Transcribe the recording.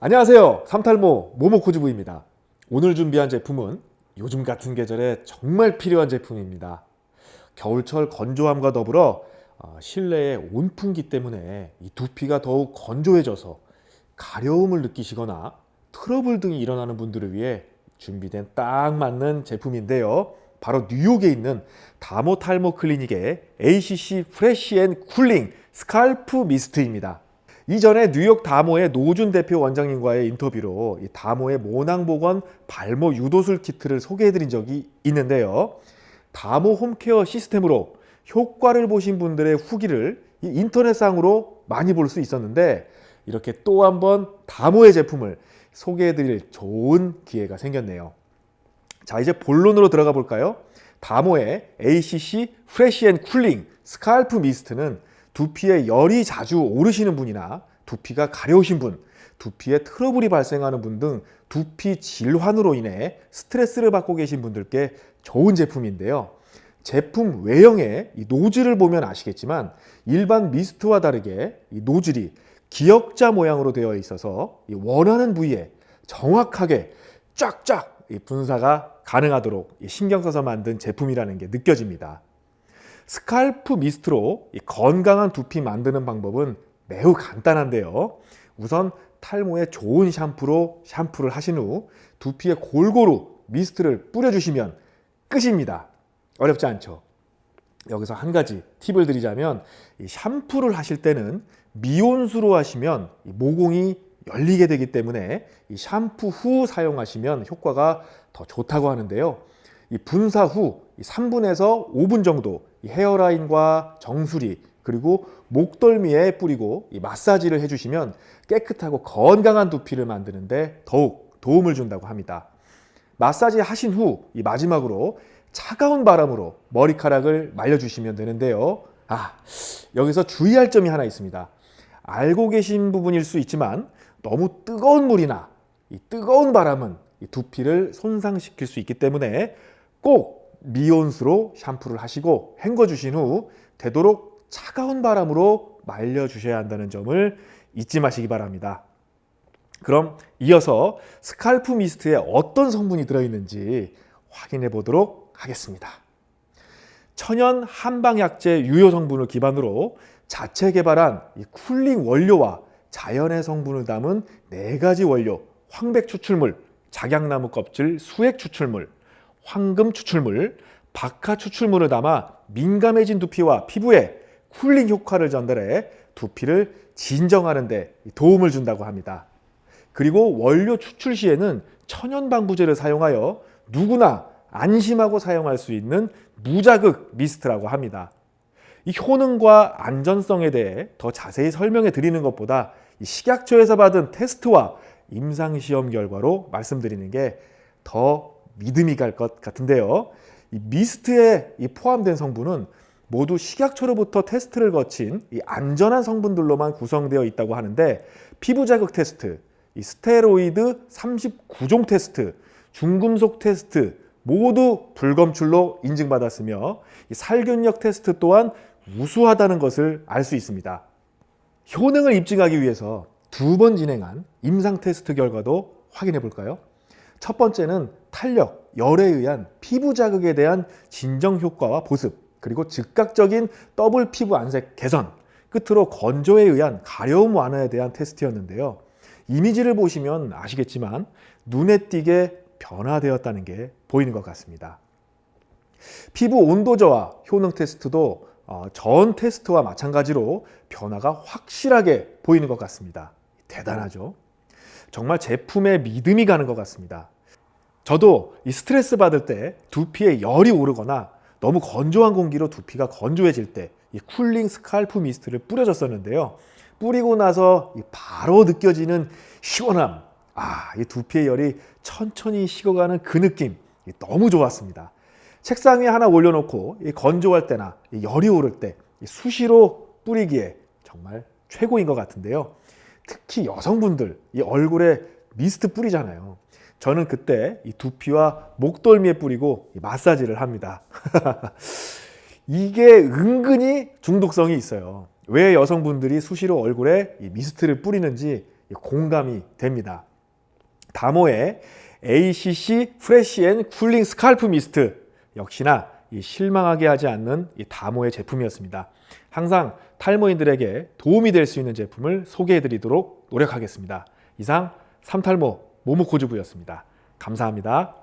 안녕하세요. 삼탈모 모모코즈부입니다. 오늘 준비한 제품은 요즘 같은 계절에 정말 필요한 제품입니다. 겨울철 건조함과 더불어 어, 실내의 온풍기 때문에 이 두피가 더욱 건조해져서 가려움을 느끼시거나 트러블 등이 일어나는 분들을 위해 준비된 딱 맞는 제품인데요. 바로 뉴욕에 있는 다모 탈모 클리닉의 ACC 프레시 앤 쿨링 스칼프 미스트입니다. 이전에 뉴욕 다모의 노준 대표 원장님과의 인터뷰로 이 다모의 모낭보건 발모 유도술 키트를 소개해드린 적이 있는데요. 다모 홈케어 시스템으로 효과를 보신 분들의 후기를 이 인터넷상으로 많이 볼 수 있었는데 이렇게 또 한 번 다모의 제품을 소개해드릴 좋은 기회가 생겼네요. 자 이제 본론으로 들어가 볼까요? 다모의 ACC 프레시 앤 쿨링 스칼프 미스트는 두피에 열이 자주 오르시는 분이나 두피가 가려우신 분, 두피에 트러블이 발생하는 분 등 두피 질환으로 인해 스트레스를 받고 계신 분들께 좋은 제품인데요. 제품 외형의 이 노즐을 보면 아시겠지만 일반 미스트와 다르게 이 노즐이 기역자 모양으로 되어 있어서 이 원하는 부위에 정확하게 쫙쫙 이 분사가 가능하도록 이 신경 써서 만든 제품이라는 게 느껴집니다. 스칼프 미스트로 이 건강한 두피 만드는 방법은 매우 간단한데요. 우선 탈모에 좋은 샴푸로 샴푸를 하신 후 두피에 골고루 미스트를 뿌려주시면 끝입니다. 어렵지 않죠? 여기서 한 가지 팁을 드리자면 이 샴푸를 하실 때는 미온수로 하시면 이 모공이 열리게 되기 때문에 이 샴푸 후 사용하시면 효과가 더 좋다고 하는데요. 이 분사 후 3분에서 5분 정도 이 헤어라인과 정수리 그리고 목덜미에 뿌리고 이 마사지를 해주시면 깨끗하고 건강한 두피를 만드는데 더욱 도움을 준다고 합니다. 마사지 하신 후이 마지막으로 차가운 바람으로 머리카락을 말려주시면 되는데요. 아, 여기서 주의할 점이 하나 있습니다. 알고 계신 부분일 수 있지만 너무 뜨거운 물이나 이 뜨거운 바람은 이 두피를 손상시킬 수 있기 때문에 꼭 미온수로 샴푸를 하시고 헹궈 주신 후 되도록 차가운 바람으로 말려 주셔야 한다는 점을 잊지 마시기 바랍니다. 그럼 이어서 스칼프 미스트에 어떤 성분이 들어있는지 확인해 보도록 하겠습니다. 천연 한방약재 유효 성분을 기반으로 자체 개발한 이 쿨링 원료와 자연의 성분을 담은 네 가지 원료, 황백 추출물, 작약나무 껍질 수액 추출물, 황금 추출물, 박하 추출물을 담아 민감해진 두피와 피부에 쿨링 효과를 전달해 두피를 진정하는 데 도움을 준다고 합니다. 그리고 원료 추출 시에는 천연 방부제를 사용하여 누구나 안심하고 사용할 수 있는 무자극 미스트라고 합니다. 이 효능과 안전성에 대해 더 자세히 설명해 드리는 것보다 이 식약처에서 받은 테스트와 임상시험 결과로 말씀드리는 게 더 믿음이 갈 것 같은데요. 이 미스트에 이 포함된 성분은 모두 식약처로부터 테스트를 거친 이 안전한 성분들로만 구성되어 있다고 하는데 피부 자극 테스트, 이 스테로이드 39종 테스트, 중금속 테스트 모두 불검출로 인증받았으며 이 살균력 테스트 또한 우수하다는 것을 알 수 있습니다. 효능을 입증하기 위해서 두 번 진행한 임상 테스트 결과도 확인해 볼까요? 첫 번째는 탄력, 열에 의한 피부 자극에 대한 진정 효과와 보습, 그리고 즉각적인 더블 피부 안색 개선, 끝으로 건조에 의한 가려움 완화에 대한 테스트였는데요. 이미지를 보시면 아시겠지만 눈에 띄게 변화되었다는 게 보이는 것 같습니다. 피부 온도 저하 효능 테스트도 어, 전 테스트와 마찬가지로 변화가 확실하게 보이는 것 같습니다. 대단하죠? 정말 제품에 믿음이 가는 것 같습니다. 저도 이 스트레스 받을 때 두피에 열이 오르거나 너무 건조한 공기로 두피가 건조해질 때 이 쿨링 스칼프 미스트를 뿌려줬었는데요. 뿌리고 나서 이 바로 느껴지는 시원함. 아, 이 두피의 열이 천천히 식어가는 그 느낌. 이 너무 좋았습니다. 책상 위에 하나 올려놓고 이 건조할 때나 이 열이 오를 때이 수시로 뿌리기에 정말 최고인 것 같은데요. 특히 여성분들 이 얼굴에 미스트 뿌리잖아요. 저는 그때 이 두피와 목덜미에 뿌리고 이 마사지를 합니다. 이게 은근히 중독성이 있어요. 왜 여성분들이 수시로 얼굴에 이 미스트를 뿌리는지 공감이 됩니다. 다모의 ACC 프레시 앤 쿨링 스칼프 미스트 역시나 이 실망하게 하지 않는 이 다모의 제품이었습니다. 항상 탈모인들에게 도움이 될 수 있는 제품을 소개해 드리도록 노력하겠습니다. 이상 삼탈모 모모코즈부였습니다. 감사합니다.